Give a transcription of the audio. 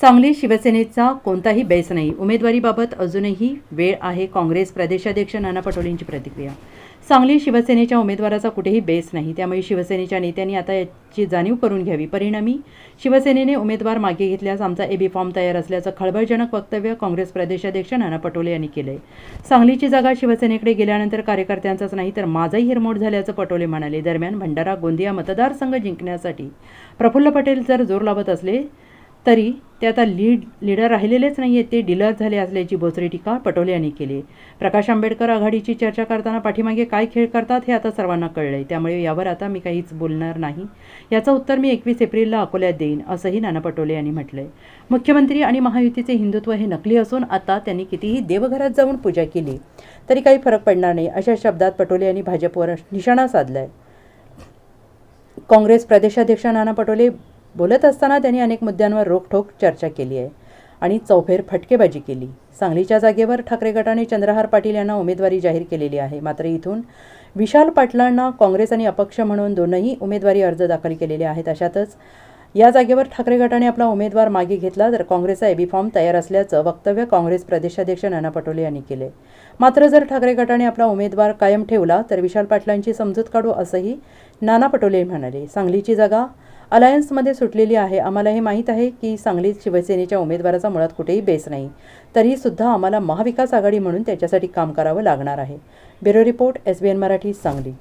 सांगली शिवसेनेचा कोणताही बेस नाही. उमेदवारीबाबत अजूनही वेळ आहे काँग्रेस प्रदेशाध्यक्ष नाना पटोलेंची प्रतिक्रिया. सांगली शिवसेनेच्या उमेदवाराचा कुठेही बेस नाही. त्यामुळे शिवसेनेच्या नेत्यांनी आता याची जाणीव करून घ्यावी. परिणामी शिवसेनेने उमेदवार मागे घेतल्यास आमचा एबी फॉर्म तयार असल्याचं खळबळजनक वक्तव्य काँग्रेस प्रदेशाध्यक्ष नाना पटोले यांनी केलंय. सांगलीची जागा शिवसेनेकडे गेल्यानंतर कार्यकर्त्यांचाच नाही तर माझाही हिरमोड झाल्याचं पटोले म्हणाले. दरम्यान भंडारा गोंदिया मतदारसंघ जिंकण्यासाठी प्रफुल्ल पटेल जर जोर लावत असले तरी ते आता लीड लीडर राहिलेलेच नाही आहेत ते डीलर झाले असल्याची बोचरी टीका पटोले यांनी केली. प्रकाश आंबेडकर आघाडीची चर्चा करताना पाठीमागे काय खेळ करतात हे आता सर्वांना कळलं आहे त्यामुळे यावर आता मी काहीच बोलणार नाही. याचं उत्तर मी एकवीस एप्रिलला अकोल्यात देईन असंही नाना पटोले यांनी म्हटलं आहे मुख्यमंत्री आणि महायुतीचे हिंदुत्व हे नकली असून आता त्यांनी कितीही देवघरात जाऊन पूजा केली तरी काही फरक पडणार नाही अशा शब्दात पटोले यांनी भाजपवर निशाणा साधला आहे काँग्रेस प्रदेशाध्यक्ष नाना पटोले बोलत असताना त्यांनी अनेक मुद्द्यांवर रोखठोक चर्चा केली आहे आणि चौफेर फटकेबाजी केली. सांगलीच्या जागेवर ठाकरे गटाने चंद्रहार पाटील यांना उमेदवारी जाहीर केलेली आहे. मात्र इथून विशाल पाटलांना काँग्रेस आणि अपक्ष म्हणून दोनही उमेदवारी अर्ज दाखल केलेले आहेत. अशातच या जागेवर ठाकरे गटाने आपला उमेदवार मागे घेतला तर काँग्रेसचा एबी फॉर्म तयार असल्याचं वक्तव्य काँग्रेस प्रदेशाध्यक्ष नाना पटोले यांनी केले. मात्र जर ठाकरे गटाने आपला उमेदवार कायम ठेवला तर विशाल पाटलांची समजूत काढू असंही नाना पटोले म्हणाले. सांगलीची जागा अलायन्समध्ये सुटलेली आहे. आम्हाला हे माहीत आहे की सांगलीत शिवसेनेच्या उमेदवाराचा मुळात कुठेही बेस नाही. तरीसुद्धा आम्हाला महाविकास आघाडी म्हणून त्याच्यासाठी काम करावं लागणार आहे. Bureau report S B N Marathi Sangli.